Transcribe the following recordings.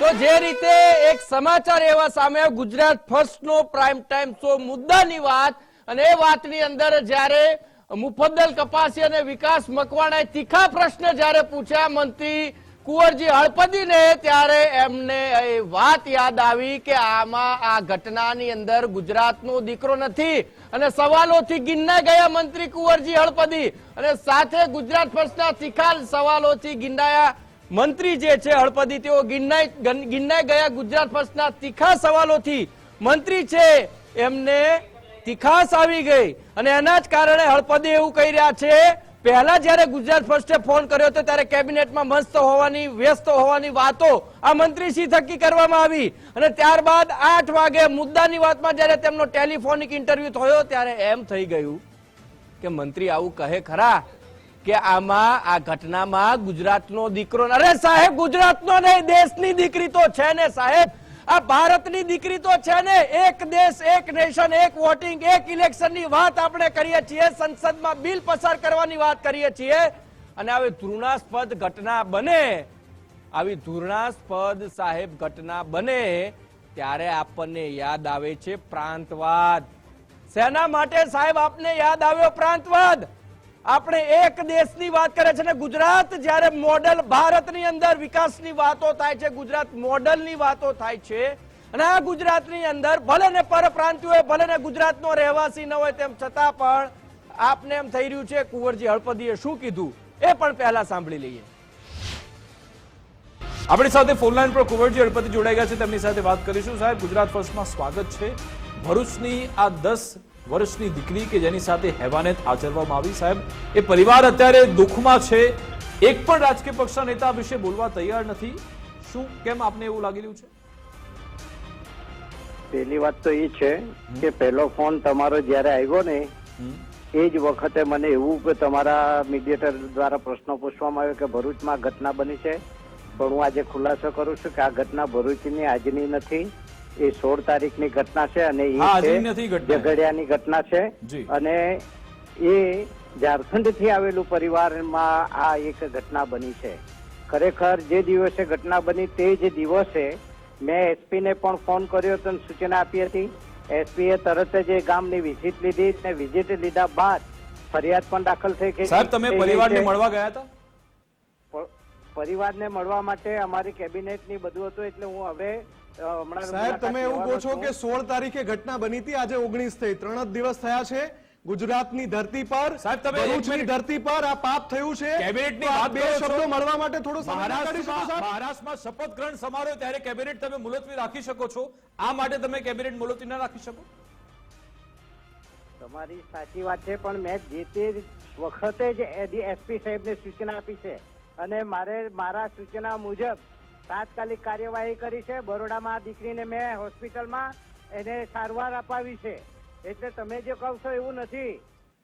તો જે રીતે એક સમાચાર એવા સામે ગુજરાત ફર્સ્ટ નો પ્રાઇમ ટાઈમ શો મુદ્દાની વાત. અને એ વાતની અંદર જ્યારે મુફદ્દલ કપાસી અને વિકાસ મકવાણાએ તીખા પ્રશ્ન જ્યારે પૂછ્યા, મંત્રી કુંવરજી હળપદીને, ત્યારે એમને એ વાત યાદ આવી કે આમાં આ ઘટનાની અંદર ગુજરાતનો દીકરો નથી. અને સવાલોથી ગિન્ના ગયા મંત્રી કુંવરજી હળપદી. અને સાથે ગુજરાત ફર્સ્ટના તીખા સવાલોથી ગિન્નાયા મંત્રી જે છે, હળપદી, તેઓ ગિરનાઈ ગન- ગયા ગુજરાત ફર્સ્ટના તીખા સવાલોથી. મંત્રી છે, એમને તીખાસ આવી ગઈ. અને એના જ કારણે હળપદી એવું કહી રહ્યા છે, પહેલા જ્યારે ગુજરાત ફર્સ્ટે ફોન કર્યો હતો, ત્યારે કેબિનેટમાં મસ્ત હોવાની, વ્યસ્ત હોવાની વાતો આ મંત્રીશ્રી થકી કરવામાં આવી. અને ત્યારબાદ આઠ વાગે મુદ્દાની વાતમાં જ્યારે તેમનો ટેલિફોનિક ઇન્ટરવ્યુ થયો, ત્યારે એમ થઈ ગયું કે મંત્રી આવું કહે ખરા. કે આમાં, આ ઘટનામાં ગુજરાતનો દીકરો અરે સાહેબ, ગુજરાતનો નહીં, દેશની દીકરી તો છે ને સાહેબ. આ ભારતની દીકરી તો છે ને, એક દેશ, એક નેશન, એક વોટિંગ, એક ઇલેક્શનની વાત આપણે કરીએ છીએ, સંસદમાં બિલ પસાર કરવાની વાત કરીએ છીએ. અને આવી ધૃણાસ્પદ ઘટના બને, આવી ધૃણાસ્પદ સાહેબ ઘટના બને, ત્યારે આપણને યાદ આવે છે પ્રાંતવાદ. શેના માટે સાહેબ આપને યાદ આવ્યો પ્રાંતવાદ? આપણે એક દેશની વાત કરે છે ને, ગુજરાત જ્યારે મોડલ ભારતની અંદર વિકાસની વાતો થાય છે, ગુજરાત મોડલની વાતો થાય છે, અને આ ગુજરાતની અંદર ભલે ને પરપ્રાંતિયો હોય, ભલે ને ગુજરાતનો રહેવાસી ન હોય, તેમ છતાં પણ આપને એમ થઈ રહ્યું છે, કુંવરજી હળપદીએ શું કીધું? એ પણ પહેલા સાંભળી લઈએ. આપણી સાથે ફોનલાઈન પર કુંવરજી હળપતિ જોડાઈ ગયા છે, તેમની સાથે વાત કરીશું. સાહેબ, ગુજરાત ફર્સ્ટમાં સ્વાગત છે. ભરૂચની આ દસ વર્ષની દીકરી કે જેની સાથે હેવાનેત આચરવામાં આવી સાહેબ એ પરિવાર અત્યારે દુઃખમાં છે. એક પણ રાજકીય પક્ષના નેતા વિશે બોલવા તૈયાર નથી. શું કેમ આપને એવું લાગી રહ્યું છે? પહેલી વાત તો એ છે કે પહેલો ફોન તમારો જ્યારે આવ્યો ને એ જ વખતે મને એવું કે તમારા મીડિયેટર દ્વારા પ્રશ્નો પૂછવામાં આવ્યો કે ભરૂચમાં ઘટના બની છે. પણ હું આજે ખુલાસો કરું છું કે આ ઘટના ભરૂચની આજની નથી. એ સોળ તારીખની ઘટના છે અને એ. ઝઘડિયાની ઘટના છે. અને એ ઝારખંડથી આવેલું પરિવારમાં આ એક ઘટના બની છે. ખરેખર જે દિવસે ઘટના બની તે જ દિવસે મેં એસપી ને પણ ફોન કર્યો હતો સૂચના આપી હતી. એસપી એ તરત જ એ ગામની વિઝિટ લીધી અને વિઝિટ લીધા બાદ ફરિયાદ પણ દાખલ થઈ ગઈ સાહેબ તમે પરિવારને મળવા ગયા હતા? પરિવારને મળવા માટે અમારી કેબિનેટની બધું હતું એટલે હું હવે સાહેબ તમે એવું કહો છો કે સોળ તારીખે ઘટના બની હતી. આજે ઓગણીસ થઈ. ત્રણ જ દિવસ થયા છે. ગુજરાતની ધરતી પર સાહેબ, તમે ભરૂચની ધરતી પર આ પાપ થયું છે. કેબિનેટની વાત બે શબ્દો મળવા માટે થોડો મહારાષ્ટ્રમાં શપથ ગ્રહણ સમારોહ ત્યારે કેબિનેટ તમે મુલતવી રાખી શકો છો. આ માટે તમે કેબિનેટ મુલતવી ના રાખી શકો? તમારી સાચી વાત છે પણ મેં જે તે વખતે જ એસપી સાહેબને સૂચના આપી છે. અને મારે મારા સૂચના મુજબ તાત્કાલિક કાર્યવાહી કરી છે. બરોડામાં દીકરીને મેં હોસ્પિટલમાં એને સારવાર અપાવી છે. એટલે તમે જે કહો છો એવું નથી.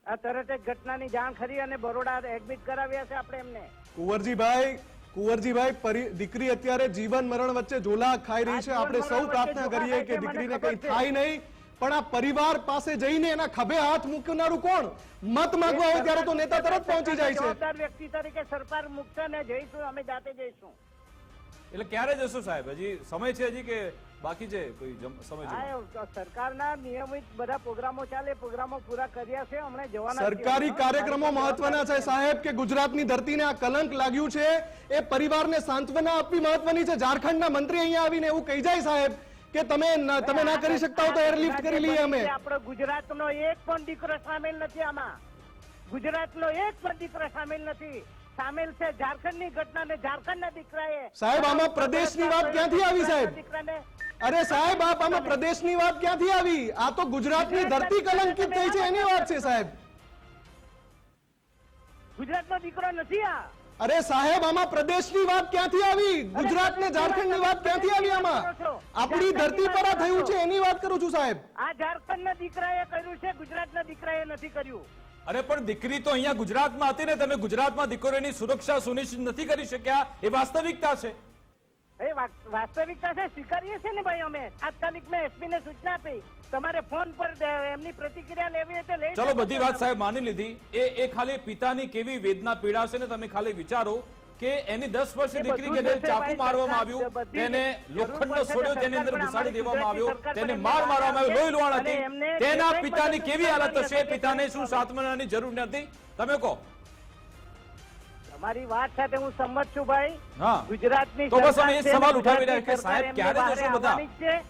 આ તરત જ ઘટનાની જાણ ખરી અને બરોડા એડમિટ કરાવ્યા છે આપણે એમને. કુંવરજીભાઈ કુંવરજીભાઈ દીકરી અત્યારે જીવન મરણ વચ્ચે ઝોલા ખાઈ રહી છે. આપણે સૌ પ્રાર્થના કરીએ કે દીકરીને કંઈ થાય નહીં. પણ આ પરિવાર પાસે જઈને એના ખભે હાથ મૂકનારું કોણ? મત માંગવા હોય ત્યારે તો નેતા તરત પહોંચી જાય છે. વ્યક્તિ તરીકે સરકાર મૂકશે ને જઈશું અમે જાતે જઈશું. એટલે ક્યારે જશો સાહેબ? હજી સમય છે હજી કે બાકી છે કોઈ સમય સરકારના નિયમિત બધા પ્રોગ્રામો ચાલે પ્રોગ્રામો પૂરા કર્યા છે હમણાં જવાના સરકારી કાર્યક્રમો મહત્વના છે સાહેબ કે ગુજરાતની ધરતીને આ કલંક લાગ્યું છે? એ પરિવારને સાંત્વના આપવી મહત્વની છે? ઝારખંડના મંત્રી અહીંયા આવીને એવું કહી જાય સાહેબ કે તમે તમે ના કરી શકતા હો તો એરલિફ્ટ કરી લઈએ અમે. આપણો ગુજરાતનો એક પણ દીકરો સામેલ નથી આમાં. ગુજરાતનો એક પણ દીકરો સામેલ નથી. સામેલ છે ઝારખંડની ઘટના ને ઝારખંડના દીકરાએ સાહેબ, આમાં પ્રદેશની વાત ક્યાંથી આવી, સાહેબ? દીકરાને? અરે સાહેબ આપ આમાં પ્રદેશની વાત ક્યાંથી આવી? આ તો ગુજરાતની ધરતી કલંકિત થઈ છે એની વાત છે સાહેબ. ગુજરાતનો દીકરો નથી આ. અરે સાહેબ આમાં પ્રદેશની વાત ક્યાંથી આવી? ગુજરાત ને ઝારખંડની વાત ક્યાંથી આવી આમાં? આપણી ધરતી પર આ થયું છે. એની વાત કરું છું સાહેબ. આ ઝારખંડ ના દીકરાએ કર્યું છે ગુજરાતના દીકરાએ નથી કર્યું. અરે પણ દીકરી તો અહીંયા ગુજરાતમાં હતી ને તમે ગુજરાતમાં દીકરીઓની સુરક્ષા સુનિશ્ચિત નથી કરી શક્યા. એ વાસ્તવિકતા છે. એ વાસ્તવિકતા છે સ્વીકારીએ છીએ ને ભાઈ અમે. તાત્કાલિક મેં એસપી ને સૂચના આપી. તમારે ફોન પર એમની પ્રતિક્રિયા લેવી તો લઈ ચલો બધી વાત સાહેબ માની લીધી. એ એ ખાલી પિતાની કેવી વેદના પીડા છે ને તમે ખાલી વિચારો. કે એની દસ વર્ષની એ દીકરી કે ચાકુ મારવામાં આવ્યું તેને લોખંડનો છોડ્યો તેની અંદર ઘુસાડી દેવામાં આવ્યો તેને માર મારવામાં આવ્યો લોહી લોહાણ હતી. તેના પિતાની કેવી હાલત હશે? પિતાને શું સાંત્વનાની જરૂર નથી? તમે કહો. તમારી વાત સાથે હું સંમત છું ભાઈ. ગુજરાતની તો બસ અમે એ સવાલ ઉઠાવી રહ્યા કે સાહેબ ક્યારે જશો બધા.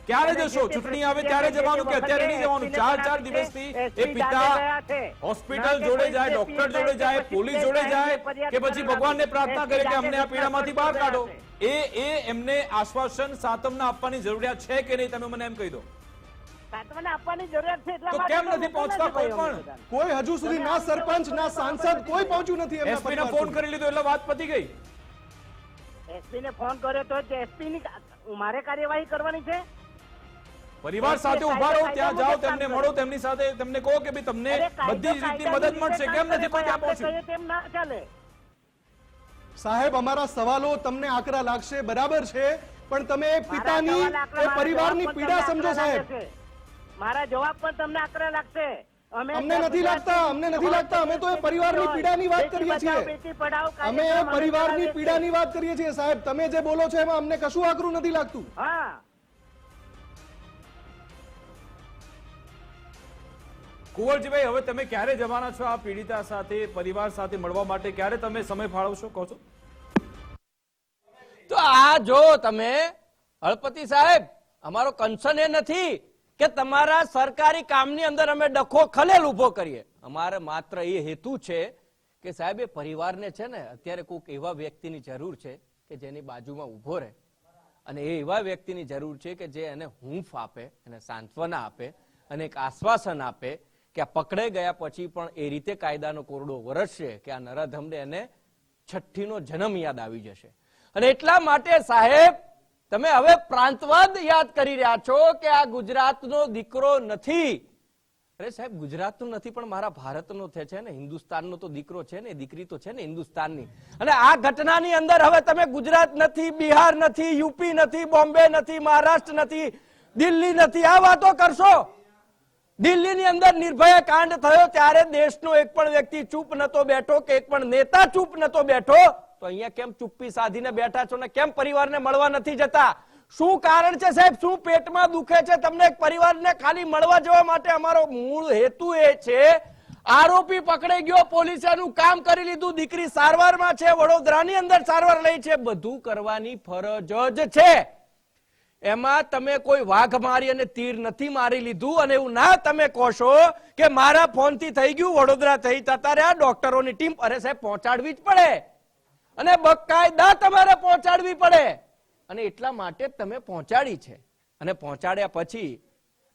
ક્યારે જશો? ચૂંટણી આવે ત્યારે જવાનું કે અત્યારે નહીં જવાનું? ચાર ચાર દિવસથી એ પિતા હોસ્પિટલ જોડે જાય ડોક્ટર જોડે જાય પોલીસ જોડે જાય કે પછી ભગવાનને પ્રાર્થના કરે કે અમને આ પીડામાંથી બહાર કાઢો. એ એ એમને આશ્વાસન સાતમના આપવાની જરૂરિયાત છે કે નહીં તમે મને એમ કહી દો? સાંત્વના આપવાની જરૂરિયાત છે એટલા માટે કેમ નથી પહોંચતા કોઈ પણ? કોઈ હજુ સુધી ના સરપંચ ના સાંસદ કોઈ પહોંચ્યું નથી એમના એસપી ને પરિવાર ફોન કરી લીધો એટલે વાત પતી ગઈ. SP ને ફોન કર્યો તો એસપી ની મારે કાર્યવાહી કરવાની છે? પરિવાર સાથે ઊભા રહો ત્યાં જાઓ તેમને મળો તેમની સાથે તેમને કહો કે ભાઈ તમને બધી જ રીતની મદદ મળશે. કેમ નથી કોઈ ત્યાં પહોંચ્યું? તેમ ના ચાલે. સાહેબ અમારા સવાલો તમને આકરા લાગશે બરાબર છે પણ તમે પિતાની પરિવારની પીડા સમજો સાહેબ. મારા જવાબ પણ તમને આકરા લાગશે. અમને નથી લાગતા, અમને નથી લાગતા. અમે તો એ પરિવારની પીડાની વાત કરીએ છીએ. અમે એ પરિવારની પીડાની વાત કરીએ છીએ સાહેબ. તમે જે બોલો છો એમાં અમને કશું આકરું નથી લાગતું. હા. કુંવરજીભાઈ હવે તમે ક્યારે જવાના છો આ પીડિતા સાથે પરિવાર સાથે મળવા માટે? ક્યારે તમે સમય ફાળવશો? કહો છો. તો આ જો તમે હળપતિ સાહેબ અમારો કન્સર્ન એ નથી કે તમારા સરકારી કામની અંદર અમે ડખો ખલેલ ઊભો કરીએ. અમારે માત્ર એ હેતુ છે કે સાહેબ, એ પરિવારને છે ને, અત્યારે કોઈક એવા વ્યક્તિની જરૂર છે કે જેની બાજુમાં ઊભો રહે. અને એ એવા વ્યક્તિની જરૂર છે કે જે એને હૂંફ આપે, એને સાંત્વના આપે, અને એક આશ્વાસન આપે કે આ પકડાઈ ગયા પછી પણ એ રીતે કાયદાનો કોરડો વરસશે કે આ નરાધમને એને છઠ્ઠીનો જન્મ યાદ આવી જશે. અને એટલા માટે સાહેબ તમે હવે પ્રાંતવાદ યાદ કરી રહ્યા છો કે આ ગુજરાતનો દીકરો નથી. અરે સાહેબ, ગુજરાતનો નથી, પણ મારા ભારતનો છે છે ને, હિન્દુસ્તાનનો તો દીકરો છે ને, દીકરી તો છે ને હિન્દુસ્તાનની. અને આ ઘટનાની અંદર હવે તમે ગુજરાત નથી, બિહાર નથી, યુપી નથી, બોમ્બે નથી, મહારાષ્ટ્ર નથી, દિલ્હી નથી, આ વાતો કરશો? દિલ્હીની અંદર નિર્ભય કાંડ થયો ત્યારે દેશનો એક પણ વ્યક્તિ ચૂપ નતો બેઠો કે એક પણ નેતા ચૂપ નતો બેઠો. તો અહીંયા કેમ ચુપ્પી સાધીને બેઠા છો ને કેમ પરિવારને મળવા નથી જતા? શું કારણ છે સાહેબ? શું પેટમાં દુખે છે? તમને પરિવારને ખાલી મળવા જવા માટે અમારો મૂળ હેતુ એ છે. આરોપી પકડાઈ ગયો, પોલીસે એનું કામ કરી લીધું, દીકરી સારવારમાં છે, વડોદરાની અંદર સારવાર લઈ છે. બધું કરવાની ફરજ જ છે. એમાં તમે કોઈ વાઘ મારી અને તીર નથી મારી લીધું અને એવું ના તમે કહો કે મારા ફોનથી થઈ ગયું, વડોદરા થઈ જતા રહ્યા, ડોક્ટરોની ટીમ અરે સાહેબ પહોંચાડવી જ પડે. અને બકાયદા તમારે પહોંચાડવી પડે. અને એટલા માટે તમે પહોંચાડી છે. અને પહોંચાડ્યા પછી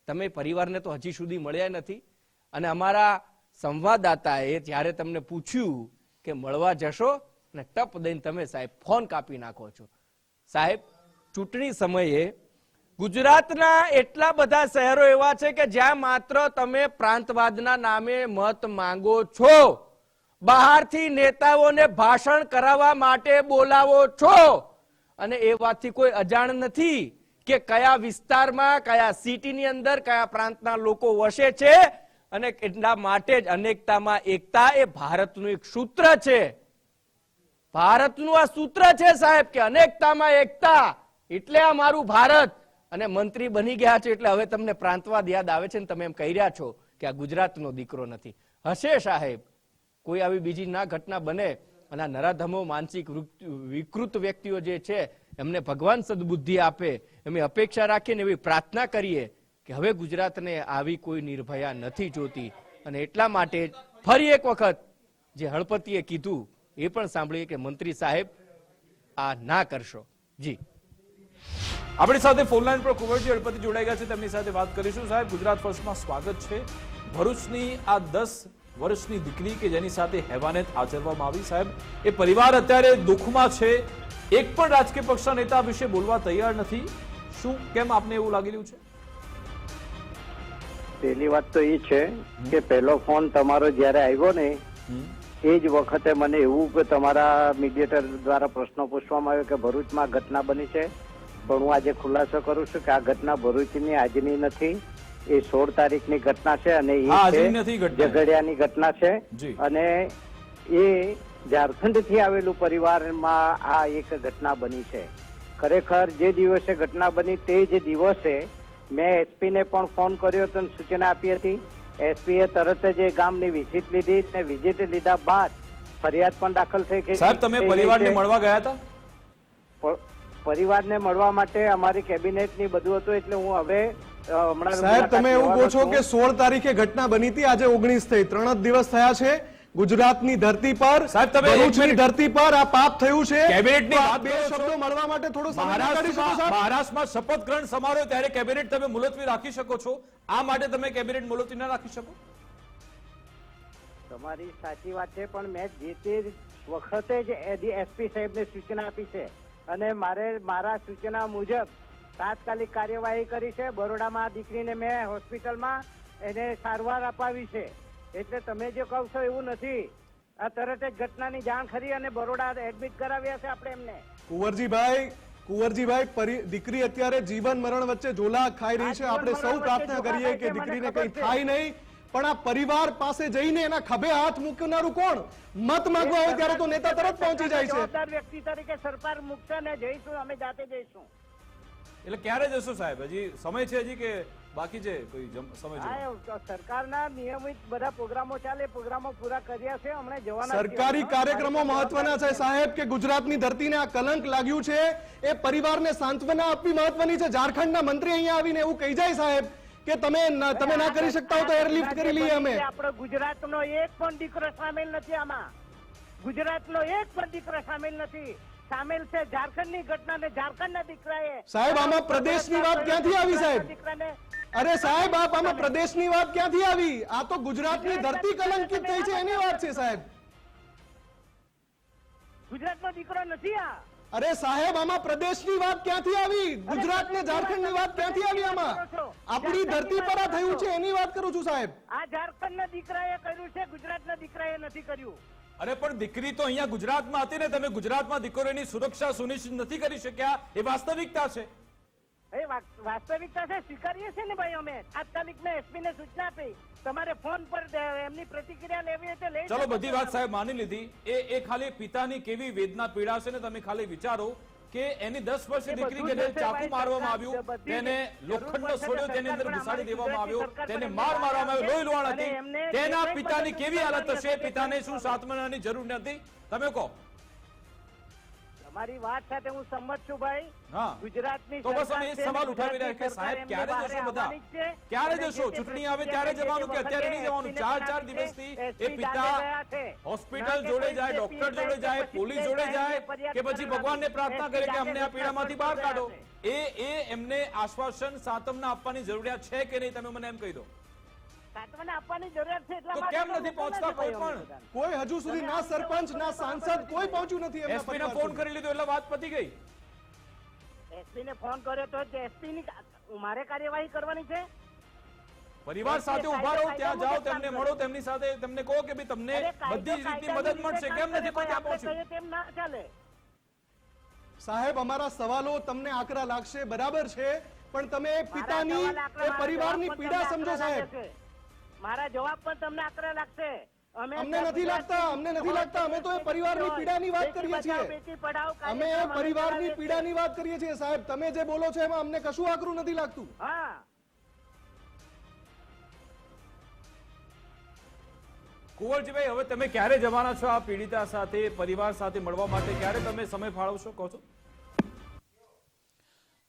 તમે પરિવારને તો હજી સુધી મળ્યા નથી. અને અમારા સંવાદદાતાએ જ્યારે તમને પૂછ્યું કે મળવા જશો ને ટપ દઈને તમે સાહેબ ફોન કાપી નાખો છો. સાહેબ, ચૂંટણી સમયે ગુજરાતના એટલા બધા શહેરો એવા છે કે જ્યાં માત્ર તમે પ્રાંતવાદના નામે મત માંગો છો. બહારથી નેતાઓને ભાષણ કરાવવા માટે બોલાવો છો? અને એ વાતથી કોઈ અજાણ નથી કે કયા વિસ્તારમાં, કયા સિટીની અંદર, કયા પ્રાંતના લોકો વસે છે અને એટલા માટે જ અનેકતામાં એકતા એ ભારતનું એક સૂત્ર છે. ભારતનું આ સૂત્ર છે સાહેબ કે અનેકતામાં એકતા. એટલે આ મારું ભારત. અને મંત્રી બની ગયા છે એટલે હવે તમને પ્રાંતવાદ યાદ આવે છે ને તમે એમ કહી રહ્યા છો કે આ ગુજરાતનો દીકરો નથી. હશે સાહેબ. કોઈ આવી બીજી ના ઘટના બને અને આ નરાધમો માનસિક વિકૃત વ્યક્તિઓ જે છે, એમને ભગવાન સદબુદ્ધિ આપે, એમની અપેક્ષા રાખીને એવી પ્રાર્થના કરીએ કે હવે ગુજરાતને આવી કોઈ નિર્ભયા નથી જોતી. અને એટલા માટે ફરી એક વખત જે હળપતિએ કીધું, એ પણ સાંભળીએ કે મંત્રી સાહેબ, આ ના કરશો. જી. આપણી સાથે ફોનલાઈન પર કુંવરજી હળપતિ જોડાઈ ગયા છે. તેમની સાથે વાત કરીશું. સાહેબ, ગુજરાત ફર્સ્ટમાં સ્વાગત છે. ભરૂચની આ દસ વર્ષની દીકરી કે જેની સાથે હેવાનેત આચરવામાં આવી સાહેબ એ પરિવાર અત્યારે દુઃખમાં છે. એક પણ રાજકીય પક્ષના નેતા વિશે બોલવા તૈયાર નથી. શું કેમ આપને એવું લાગી રહ્યું છે? પહેલી વાત તો એ છે કે પહેલો ફોન તમારો જ્યારે આવ્યો ને એ જ વખતે મને એવું કે તમારા મીડિયેટર દ્વારા પ્રશ્નો પૂછવામાં આવ્યો કે ભરૂચમાં ઘટના બની છે. પણ હું આજે ખુલાસો કરું છું કે આ ઘટના ભરૂચની આજની નથી. એ સોળ તારીખની ઘટના છે અને એ. ઝઘડિયાની ઘટના છે. અને એ ઝારખંડથી આવેલું પરિવારમાં આ એક ઘટના બની છે. ખરેખર જે દિવસે ઘટના બની તે જ દિવસે મેં એસપીને પણ ફોન કર્યો હતો સૂચના આપી હતી. એસપીએ તરત જ એ ગામની વિઝિટ લીધી અને વિઝિટ લીધા બાદ ફરિયાદ પણ દાખલ થઈ ગઈ. સાહેબ તમે પરિવારને મળવા ગયા હતા? પરિવારને મળવા માટે અમારી કેબિનેટની બધું હતું એટલે હું હવે સાહેબ તમે એવું કહો છો કે સોળ તારીખે ઘટના બની હતી આજે ઓગણીસ થઈ. ત્રણ જ દિવસ થયા છે. ગુજરાતની ધરતી પર સાહેબ, તમે ભરૂચની ધરતી પર આ પાપ થયું છે. કેબિનેટની વાત બે શબ્દો મળવા માટે થોડો સમય કાઢી શકો મહારાષ્ટ્રમાં? શપથ ગ્રહણ સમારોહ ત્યારે કેબિનેટ તમે મુલતવી રાખી શકો છો. આ માટે તમે કેબિનેટ મુલતવી ન રાખી શકો? તમારી સાચી વાત છે પણ મેં જે તે વખતે જ એસપી સાહેબને સૂચના આપી છે. અને મારે મારા સૂચના મુજબ તાત્કાલિક કાર્યવાહી કરી છે. બરોડામાં દીકરીને મેં હોસ્પિટલમાં એને સારવાર અપાવી છે. એટલે તમે જે કહો છો એવું નથી. આ તરત જ ઘટનાની જાણ કરી અને બરોડા એડમિટ કરાવ્યા છે આપણે એમને. કુંવરજીભાઈ કુંવરજીભાઈ દીકરી અત્યારે જીવન મરણ વચ્ચે ઝોલા ખાઈ રહી છે. આપણે સૌ પ્રાર્થના કરીએ કે દીકરીને કંઈ થાય નહીં પણ આ પરિવાર પાસે જઈને એના ખભે હાથ મૂકનારું કોણ? મત માંગવા હોય ત્યારે તો નેતા તરત પહોંચી જાય છે. વ્યક્તિ તરીકે સરકાર મૂકશે ને જઈશું અમે જાતે જઈશું. એટલે ક્યારે જશો સાહેબ? હજી સમય છે હજી કે બાકી છે કોઈ સમય સરકારના નિયમિત બધા પ્રોગ્રામો ચાલે પ્રોગ્રામો પૂરા કર્યા છે હમણાં જવાના સરકારી કાર્યક્રમો મહત્વના છે સાહેબ કે ગુજરાતની ધરતીને આ કલંક લાગ્યું છે એ પરિવારને સાંત્વના આપવી મહત્વની છે. ઝારખંડના મંત્રી અહીંયા આવીને એવું કહી જાય સાહેબ કે તમે તમે ના કરી શકતા હો તો એરલિફ્ટ કરી લઈએ અમે. આપણો ગુજરાતનો એક પણ દીકરો સામેલ નથી આમાં. ગુજરાતનો એક પણ દીકરો સામેલ નથી. સામેલ છે ઝારખંડની ઘટના ને ઝારખંડના દીકરાએ સાહેબ, આમાં પ્રદેશની વાત ક્યાંથી આવી, સાહેબ? અરે સાહેબ આપ આમાં પ્રદેશની વાત ક્યાંથી આવી? આ તો ગુજરાતની ધરતી કલંકિત થઈ છે એની વાત છે સાહેબ. ગુજરાતનો દીકરો નથી આ. અરે સાહેબ આમાં પ્રદેશની વાત ક્યાંથી આવી? ગુજરાત ને ઝારખંડની વાત ક્યાંથી આવી આમાં? આપણી ધરતી પર આ થયું છે? એની વાત કરું છું સાહેબ. આ ઝારખંડ ના દીકરાએ કર્યું છે ગુજરાત ના દીકરાએ નથી કર્યું. અરે પણ દીકરી તો અહીંયા ગુજરાતમાં હતી ને તમે ગુજરાતમાં દીકરીની સુરક્ષા સુનિશ્ચિત નથી કરી શક્યા. એ વાસ્તવિકતા છે. એ વાસ્તવિકતા છે સ્વીકારીએ છીએ ને ભાઈ અમે. તાત્કાલિક મેં એસપી ને સૂચના આપી. તમારે ફોન પર એમની પ્રતિક્રિયા લેવી તો લઈ ચલો બધી વાત સાહેબ માની લીધી. એ એ ખાલી પિતાની કેવી વેદના પીડા છે ને તમે ખાલી વિચારો. કે એની દસ વર્ષની દીકરી કે જેને ચાકુ મારવામાં આવ્યું તેને લોખંડનો પડશે તેની અંદર ઘુસાડી દેવામાં આવ્યો તેને માર મારવામાં આવ્યો. લોહી લોહાણ હતી. તેના પિતાની કેવી હાલત હશે? પિતાને શું. સાંત્વનાની જરૂર નથી? તમે કહો. તમારી વાત સાથે હું સંમત છું ભાઈ. ગુજરાતની તો બસ અમે એ સવાલ ઉઠાવી રહ્યા કે સાહેબ ક્યારે જશો બધા. ક્યારે જશો? ચૂંટણી આવે ત્યારે જવાનું કે અત્યારે નહીં જવાનું? ચાર ચાર દિવસથી એ પિતા હોસ્પિટલ જોડે જાય ડોક્ટર જોડે જાય પોલીસ જોડે જાય કે પછી ભગવાનને ને પ્રાર્થના કરે કે અમને આ પીડામાંથી બહાર કાઢો. એ એ એમને આશ્વાસન સાતમના આપવાની જરૂરિયાત છે કે નહીં તમે મને એમ કહી દો? સાંત્વના આપવાની જરૂરિયાત છે એટલા માટે કેમ નથી પહોંચતા કોઈ પણ? કોઈ હજુ સુધી ના સરપંચ ના સાંસદ કોઈ પહોંચ્યું નથી એમના એસપી ને પરિવાર ફોન કરી લીધો એટલે વાત પતી ગઈ. એસપી ને ફોન કર્યો તો એસપી ની મારે કાર્યવાહી કરવાની છે. પરિવાર સાથે ઊભા રહો ત્યાં જાઓ તેમને મળો તેમની સાથે તેમને કહો કે ભાઈ તમને બધી જ રીતની મદદ મળશે. કેમ નથી કોઈ ત્યાં પહોંચ્યું? તેમ ના ચાલે. સાહેબ અમારા સવાલો તમને આકરા લાગશે બરાબર છે પણ તમે પિતાની પરિવારની પીડા સમજો સાહેબ. મારા જવાબ પણ તમને આકરા લાગશે. અમને નથી લાગતા અમને નથી લાગતા. અમે તો એ પરિવારની પીડાની વાત કરીએ છીએ. અમે એ પરિવારની પીડાની વાત કરીએ છીએ સાહેબ. તમે જે બોલો છો એમાં અમને કશું આકરું નથી લાગતું. કુંવરજીભાઈ હવે તમે ક્યારે જવાના છો આ પીડિતા સાથે પરિવાર સાથે મળવા માટે? ક્યારે તમે સમય ફાળવશો? કહો છો.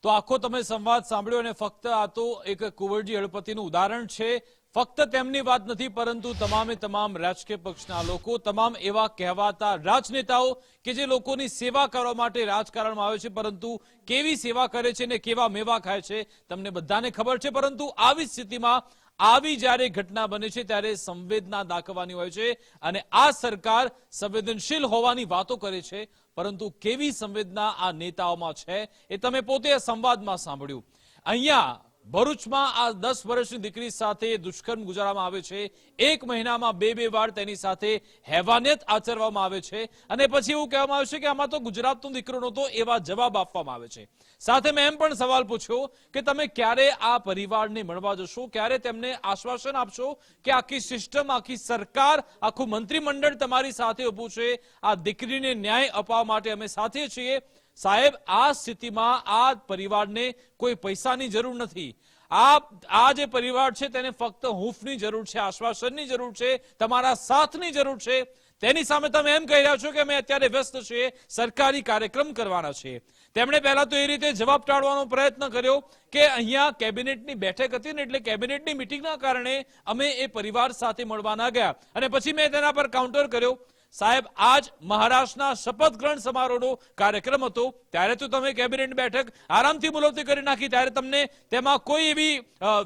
તો આખો તમે સંવાદ સાંભળ્યો અને ફક્ત આ તો એક કુંવરજી હળપતિનું ઉદાહરણ છે. ફક્ત તેમની વાત નથી, પરંતુ તમામે તમામ રાજકીય પક્ષના લોકો, તમામ એવા કહેવાતા રાજનેતાઓ કે જે લોકોની સેવા કરવા માટે રાજકારણમાં આવે છે, પરંતુ કેવી સેવા કરે છે ને કેવા મેવા ખાય છે, તમને બધાને ખબર છે. પરંતુ આવી સ્થિતિમાં, આવી જ્યારે ઘટના બને છે, ત્યારે સંવેદના દાખવવાની હોય છે અને આ સરકાર સંવેદનશીલ હોવાની વાતો કરે છે, પરંતુ કેવી સંવેદના આ નેતાઓમાં છે એ તમે પોતે સંવાદમાં સાંભળ્યું. અહીંયા ભરૂચમાં આ દસ વર્ષની દીકરી સાથે દુષ્કર્મ ગુજારવામાં આવે છે. એક મહિનામાં બે બે વાર તેની સાથે હેવાનિયત આચરવામાં આવે છે. અને પછી એવું કહેવામાં આવે છે કે આમાં તો ગુજરાતનો દીકરો નહોતો એવા જવાબ આપવામાં આવે છે. સાથે મેં એમ પણ સવાલ પૂછ્યો કે તમે ક્યારે આ પરિવારને મળવા જશો? ક્યારે તેમને આશ્વાસન આપશો કે આખી સિસ્ટમ, આખી સરકાર, આખું મંત્રીમંડળ તમારી સાથે ઊભું છે? આ દીકરીને ન્યાય અપાવવા માટે અમે સાથે છીએ. સાહેબ, આ સ્થિતિમાં આ પરિવારને કોઈ પૈસાની જરૂર નથી. આ જે પરિવાર છે તેને ફક્ત હૂંફની જરૂર છે, આશ્વાસનની જરૂર છે, તમારા સાથની જરૂર છે. તેની સામે તમે એમ કહી રહ્યા છો કે અમે અત્યારે વ્યસ્ત છીએ, સરકારી કાર્યક્રમ કરવાના છીએ. તેમણે પહેલા તો એ રીતે જવાબ ટાળવાનો પ્રયત્ન કર્યો કે અહીંયા કેબિનેટની બેઠક હતી ને એટલે કેબિનેટની મિટિંગના કારણે અમે એ પરિવાર સાથે મળવા ના ગયા. અને પછી મેં તેના પર કાઉન્ટર કર્યો સાહેબ, આજ મહારાષ્ટ્રના શપથ ગ્રહણ સમારોહનો કાર્યક્રમ હતો. ત્યારે તો તમે કેબિનેટ બેઠક આરામથી મુલતવી કરી નાખી. ત્યારે તમને તેમાં કોઈ એવી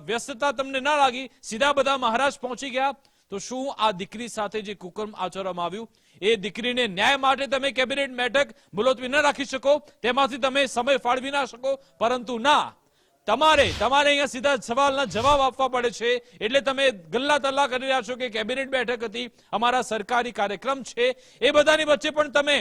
વ્યસ્તતા તમને ના લાગી. સીધા બધા મહારાષ્ટ્ર પહોંચી ગયા. તો શું આ દીકરી સાથે જે કુકર્મ આચરવામાં આવ્યું? એ દીકરીને ન્યાય માટે તમે કેબિનેટ બેઠક મુલતવી ન રાખી શકો. તેમાંથી તમે સમય ફાળવી ના શકો. પરંતુ ના તમારે તમારે અહીંયા સીધા સવાલના જવાબ આપવા પડે છે. એટલે તમે ગલ્લા તલ્લા કરી રહ્યા છો કે કેબિનેટ બેઠક હતી, અમારા સરકારી કાર્યક્રમ છે. એ બધાની વચ્ચે પણ તમે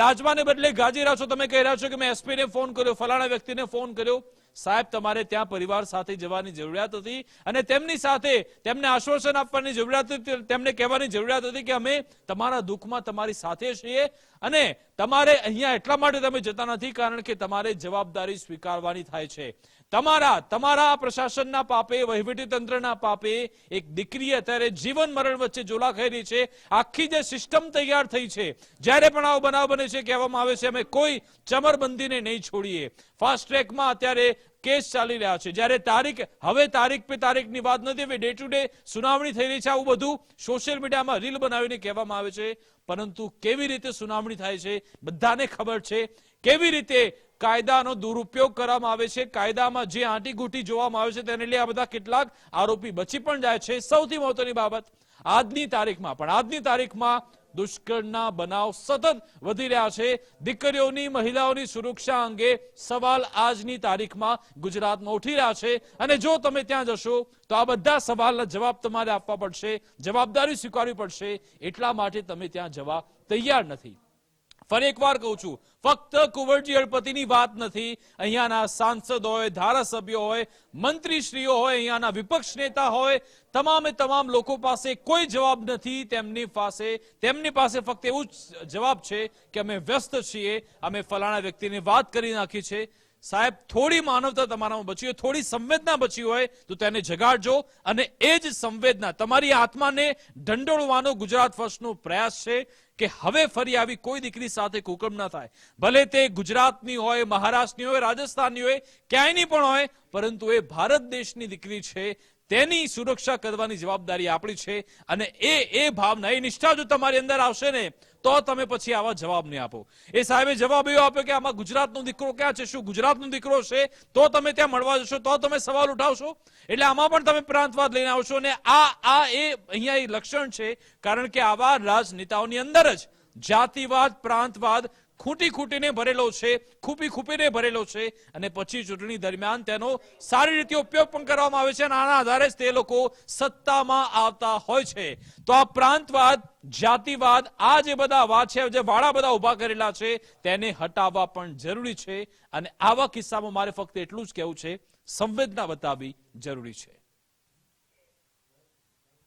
લાજવાને બદલે ગાજી રહ્યા છો. તમે કહી રહ્યા છો કે મેં એસપીને ફોન કર્યો, ફલાણા વ્યક્તિને ફોન કર્યો. સાહેબ, તમારે ત્યાં પરિવાર સાથે જવાની જરૂરિયાત હતી અને તેમની સાથે તેમને આશ્વાસન આપવાની જરૂરિયાત હતી તેમને કહેવાની જરૂરિયાત હતી કે અમે તમારા દુઃખમાં તમારી સાથે છીએ અને તમારે અહીંયા એટલા માટે તમે જતા નથી કારણ કે તમારે જવાબદારી સ્વીકારવાની થાય છે. તમારા તમારા પ્રશાસનના પાપે વહીવટી તંત્રના પાપે એક દીકરી અત્યારે જીવન મરણ વચ્ચે જોલા ખાઈ છે. આખી જે સિસ્ટમ તૈયાર થઈ છે. જ્યારે પણ આવો બનાવ બને છે કહેવામાં આવે છે, અમે કોઈ ચમરબંધીને નહીં છોડીએ. ફાસ્ટ ટ્રેકમાં અત્યારે કેસ ચાલી રહ્યા છે. જ્યારે તારીખ, હવે તારીખ પે તારીખની વાત નથી, હવે ડે ટુ ડે સુનાવણી થઈ રહી છે આવું બધું સોશિયલ મીડિયામાં રીલ બનાવીને કહેવામાં આવે છે. પરંતુ કેવી રીતે સુનાવણી થાય છે? બધાને ખબર છે. કેવી રીતે કાયદાનો દુરુપયોગ કરવામાં આવે છે. કાયદામાં જે આંટીઘૂંટી જોવામાં આવે છે તેને લઈ આ બધા કેટલાક આરોપી બચી પણ જાય છે. સૌથી મહત્વની બાબત આજની તારીખમાં, પણ આજની તારીખમાં દુષ્કર્મના બનાવ સતત વધી રહ્યા છે. દીકરીઓની, મહિલાઓની સુરક્ષા અંગે સવાલ આજની તારીખમાં ગુજરાતમાં ઉઠી રહ્યા છે. અને જો તમે ત્યાં જશો, તો આ બધા સવાલના જવાબ તમારે આપવા પડશે. જવાબદારી સ્વીકારવી પડશે. એટલા માટે તમે ત્યાં જવા તૈયાર નથી. ફરી એકવાર કહું છું, ફક્ત કુંવરજી અળપતિની વાત નથી, અહીંયાના સાંસદ હોય, ધારાસભ્યો હોય, મંત્રીશ્રીઓ હોય, અહીંયાના વિપક્ષ નેતા હોય, તમામે તમામ લોકો પાસે કોઈ જવાબ નથી, તેમની પાસે તેમની પાસે ફક્ત એવું જ જવાબ છે કે અમે વ્યસ્ત છીએ, અમે ફલાણા વ્યક્તિને વાત કરી નાખી છે. સાહેબ, થોડી માનવતા તમારામાં બચી હોય, થોડી સંવેદના બચી હોય, તો તેને જગાડજો અને એ જ સંવેદના, તમારી આત્માને ઢંઢોળવાનો ગુજરાત ફર્સ્ટનો પ્રયાસ છે. કે હવે ફરી આવી કોઈ દીકરી સાથે કુકમ ના થાય. ભલે તે ગુજરાતની હોય, મહારાષ્ટ્રની હોય, રાજસ્થાનની હોય, ક્યાંયની પણ હોય, પરંતુ એ ભારત દેશની દીકરી છે. તેની સુરક્ષા કરવાની જવાબદારી આપણી છે અને એ એ ભાવના, એ નિષ્ઠા જો તમારી અંદર આવશે ને તો તમે પછી આવા જવાબ નહીં આપો. એ સાહેબે જવાબ એવો આપ્યો કે આમાં ગુજરાતનો દીકરો ક્યાં છે? શું ગુજરાતનો દીકરો છે? તો તમે ત્યાં મળવા જશો, તો તમે સવાલ ઉઠાવશો? એટલે આમાં પણ તમે પ્રાંતવાદ લઈને આવશો અને આ આ એ અહીંયા એ લક્ષણ છે, કારણ કે આવા રાજનેતાઓની અંદર જ જાતિવાદ, પ્રાંતવાદ ખૂટી ખૂટીને ભરેલો છે ખૂપી ખૂપીને ભરેલો છે અને પછી ચૂંટણી દરમિયાન તેનો સારી રીતે ઉપયોગ પણ કરવામાં આવે છે અને આના આધારે જ તે લોકો સત્તામાં આવતા હોય છે. તો આ પ્રાંતવાદ, જાતિવાદ, આ જે બધા વાત છે, જે વાળા બધા ઊભા કરેલા છે, તેને હટાવવા પણ જરૂરી છે અને આવા કિસ્સામાં મારે ફક્ત એટલું જ કહેવું છે, સંવેદના બતાવવી જરૂરી છે.